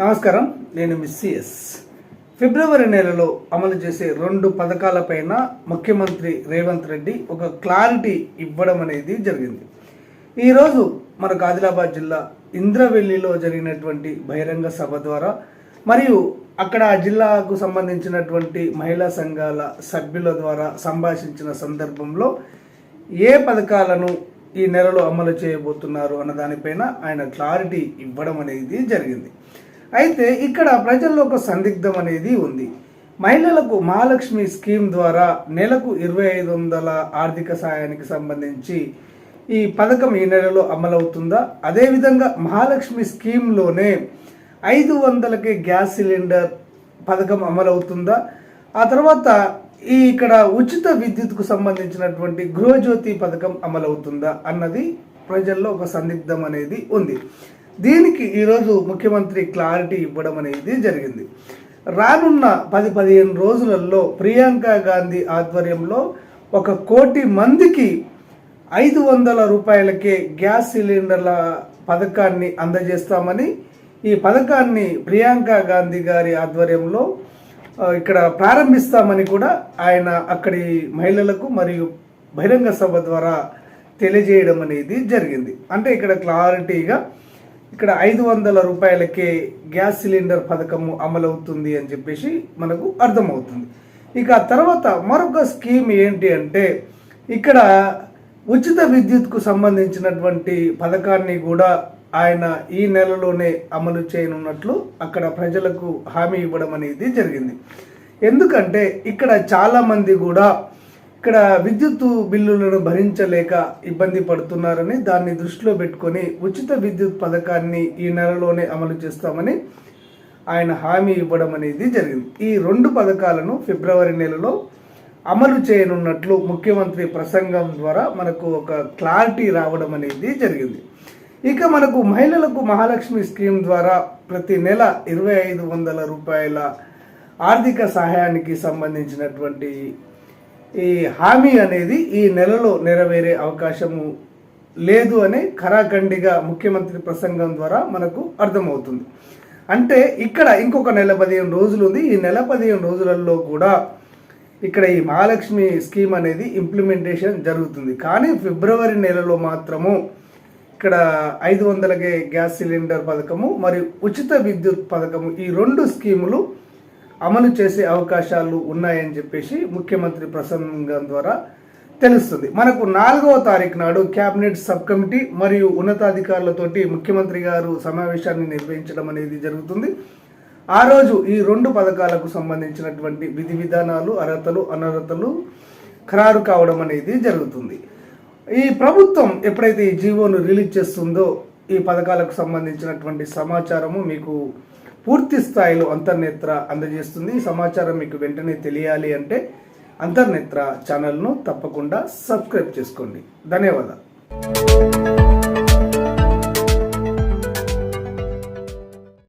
నమస్కారం. నేను మిస్సిఎస్ ఫిబ్రవరి నెలలో అమలు చేసే రెండు పథకాలపైన ముఖ్యమంత్రి రేవంత్ రెడ్డి ఒక క్లారిటీ ఇవ్వడం అనేది జరిగింది. ఈరోజు మనకు ఆదిలాబాద్ జిల్లా ఇంద్రవెల్లిలో జరిగినటువంటి బహిరంగ సభ ద్వారా మరియు అక్కడ ఆ జిల్లాకు సంబంధించినటువంటి మహిళా సంఘాల సభ్యుల ద్వారా సంభాషించిన సందర్భంలో ఏ పథకాలను ఈ నెలలో అమలు చేయబోతున్నారు అన్న దానిపైన ఆయన క్లారిటీ ఇవ్వడం అనేది జరిగింది. అయితే ఇక్కడ ప్రజల్లో ఒక సందిగ్ధం అనేది ఉంది. మహిళలకు మహాలక్ష్మి స్కీమ్ ద్వారా నెలకు ఇరవై ఐదు వందల ఆర్థిక సహాయానికి సంబంధించి ఈ పథకం ఈ నెలలో అమలవుతుందా? అదేవిధంగా మహాలక్ష్మి స్కీమ్లోనే ఐదు వందలకే గ్యాస్ సిలిండర్ పథకం అమలవుతుందా? ఆ తర్వాత ఈ ఇక్కడ ఉచిత విద్యుత్కు సంబంధించినటువంటి గృహజ్యోతి పథకం అమలవుతుందా? అన్నది ప్రజల్లో ఒక సందిగ్ధం అనేది ఉంది. దీనికి ఈరోజు ముఖ్యమంత్రి క్లారిటీ ఇవ్వడం అనేది జరిగింది. రానున్న పది పదిహేను రోజులలో ప్రియాంక గాంధీ ఆధ్వర్యంలో ఒక కోటి మందికి ఐదు వందల రూపాయలకే గ్యాస్ సిలిండర్ల పథకాన్ని అందజేస్తామని ఈ పథకాన్ని ప్రియాంక గాంధీ గారి ఆధ్వర్యంలో ఇక్కడ ప్రారంభిస్తామని కూడా ఆయన అక్కడి మహిళలకు మరియు బహిరంగ సభ ద్వారా తెలియజేయడం అనేది జరిగింది. అంటే ఇక్కడ క్లారిటీగా ఇక్కడ ఐదు వందల రూపాయలకే గ్యాస్ సిలిండర్ పథకము అమలవుతుంది అని చెప్పేసి మనకు అర్థమవుతుంది. ఇక తర్వాత మరొక స్కీమ్ ఏంటి అంటే ఇక్కడ ఉచిత విద్యుత్కు సంబంధించినటువంటి పథకాన్ని కూడా ఆయన ఈ నెలలోనే అమలు చేయనున్నట్లు అక్కడ ప్రజలకు హామీ ఇవ్వడం అనేది జరిగింది. ఎందుకంటే ఇక్కడ చాలామంది కూడా ఇక్కడ విద్యుత్ బిల్లులను భరించలేక ఇబ్బంది పడుతున్నారని దాన్ని దృష్టిలో పెట్టుకొని ఉచిత విద్యుత్ పథకాన్ని ఈ నెలలోనే అమలు చేస్తామని ఆయన హామీ ఇవ్వడం అనేది జరిగింది. ఈ రెండు పథకాలను ఫిబ్రవరి నెలలో అమలు చేయనున్నట్లు ముఖ్యమంత్రి ప్రసంగం ద్వారా మనకు ఒక క్లారిటీ రావడం అనేది జరిగింది. ఇక మనకు మహిళలకు మహాలక్ష్మి స్కీమ్ ద్వారా ప్రతి నెల ఇరవై ఐదు వందల రూపాయల ఆర్థిక సహాయానికి సంబంధించినటువంటి ఈ హామీ అనేది ఈ నెలలో నెరవేరే అవకాశము లేదు అని ఖరాఖండిగా ముఖ్యమంత్రి ప్రసంగం ద్వారా మనకు అర్థమవుతుంది. అంటే ఇక్కడ ఇంకొక నెల పదిహేను రోజులు ఉంది. ఈ నెల పదిహేను రోజులలో కూడా ఇక్కడ ఈ మహాలక్ష్మి స్కీమ్ అనేది ఇంప్లిమెంటేషన్ జరుగుతుంది. కానీ ఫిబ్రవరి నెలలో మాత్రము ఇక్కడ ఐదు వందలకే గ్యాస్ సిలిండర్ పథకము మరియు ఉచిత విద్యుత్ పథకము ఈ రెండు స్కీములు అమలు చేసే అవకాశాలు ఉన్నాయని చెప్పేసి ముఖ్యమంత్రి ప్రసంగం ద్వారా తెలుస్తుంది. మనకు నాలుగవ తారీఖు నాడు కేబినెట్ సబ్ కమిటీ మరియు ఉన్నతాధికారులతోటి ముఖ్యమంత్రి గారు సమావేశాన్ని నిర్వహించడం అనేది జరుగుతుంది. ఆ రోజు ఈ రెండు పథకాలకు సంబంధించినటువంటి విధి విధానాలు అర్హతలు అనర్హతలు ఖరారు కావడం అనేది జరుగుతుంది. ఈ ప్రభుత్వం ఎప్పుడైతే ఈ జీవోను రిలీజ్ చేస్తుందో ఈ పథకాలకు సంబంధించినటువంటి సమాచారము మీకు పూర్తి స్థాయిలో అంతర్నేత్ర అందజేస్తుంది. ఈ సమాచారం మీకు వెంటనే తెలియాలి అంటే అంతర్నేత్ర ఛానల్ను తప్పకుండా సబ్స్క్రైబ్ చేసుకోండి. ధన్యవాదాలు.